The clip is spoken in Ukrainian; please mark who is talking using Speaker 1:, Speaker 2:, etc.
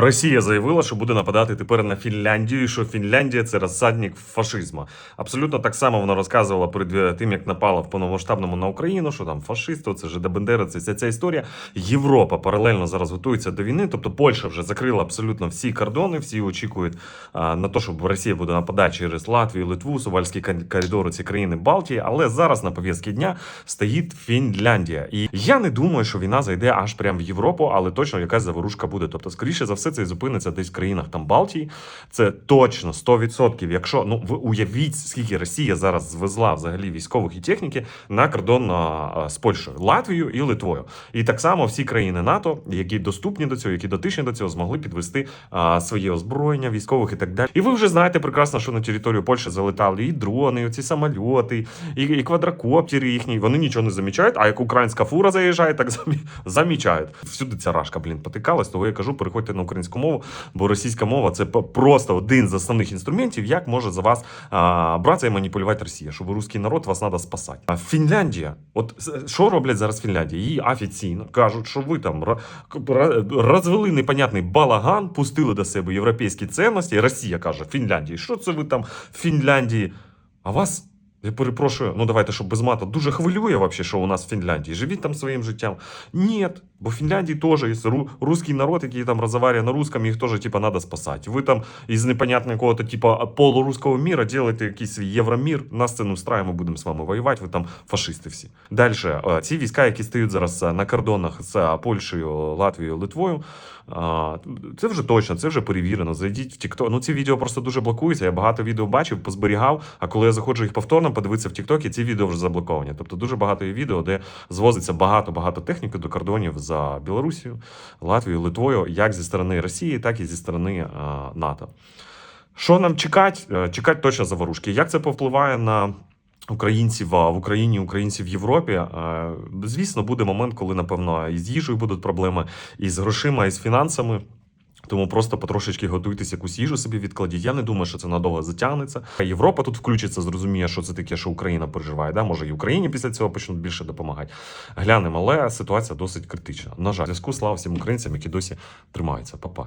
Speaker 1: Росія заявила, що буде нападати тепер на Фінляндію, і що Фінляндія це розсадник фашизму. Абсолютно так само вона розказувала перед е, тим, як напала в повномасштабному на Україну, що там фашисти, це ж Бендера, це вся ця історія. Європа паралельно зараз готується до війни. Тобто Польща вже закрила абсолютно всі кордони, всі очікують на те, що Росія буде нападати через Латвію, Литву, Сувальські кон- коридори, ці країни Балтії. Але зараз на пов'язці дня стоїть Фінляндія. І я не думаю, що війна зайде аж прямо в Європу, але точно якась заворушка буде. Тобто, скоріше за все, це і зупиниться десь в країнах там Балтії. Це точно 100%. Якщо ну ви уявіть, скільки Росія зараз звезла взагалі військових і техніки на кордон з Польщею, Латвією і Литвою. І так само всі країни НАТО, які доступні до цього, які дотичні до цього, змогли підвести а, своє озброєння військових і так далі. І ви вже знаєте прекрасно, що на територію Польщі залетали і дрони, і ці самольоти, і, і квадрокоптери їхні. Вони нічого не замічають. А як українська фура заїжджає, так замі... замічають. Всюди ця рашка, блін, потикалась. Того я кажу, переходьте на українську мову, бо російська мова це просто один з основних інструментів, як може за вас а, братися і маніпулювати Росія, щоб русський народ вас треба спасати. А Фінляндія, от що роблять зараз Фінляндія? Її офіційно кажуть, що ви там розвели непонятний балаган, пустили до себе європейські цінності. Росія каже Фінляндії, що це ви там в Фінляндії? А вас. Я перепрошую, ну давайте, щоб без мата. Дуже хвилює вообще, що у нас в Фінляндії. Живіть там своїм життям. Ні, бо в Фінляндії теж є ру- русський народ, який там розмовляє на русском, їх теж типа треба спасати. Ви там із непонятного якого-то типа полурусского міра делаєте якийсь свій євромір, нас це не встрає, ми будемо з вами воювати, ви там фашисти всі. Далі, е, ці війська, які стоять зараз е, на кордонах з е, Польщею, Латвією, Литвою, Це вже точно, це вже перевірено. Зайдіть в TikTok. Ну ці відео просто дуже блокуються. Я багато відео бачив, позберігав. А коли я заходжу їх повторно, подивитися в TikTok, ці відео вже заблоковані. Тобто дуже багато є відео, де звозиться багато-багато техніки до кордонів за Білорусію, Латвію, Литвою, як зі сторони Росії, так і зі сторони НАТО. Що нам чекати? Е, Чекати точно заворушки. Як це повпливає на українців в Україні, українців в Європі? Е, Звісно, буде момент, коли, напевно, і з їжею будуть проблеми, і з грошима, і з фінансами. Тому просто потрошечки готуйтесь, якусь їжу собі відкладіть. Я не думаю, що це надовго затягнеться. Європа тут включиться, зрозуміє, що це таке, що Україна переживає. Да? Може, і Україні після цього почнуть більше допомагати. Глянемо, але ситуація досить критична. На жаль, зв'язку слава всім українцям, які досі тримаються. Па-па.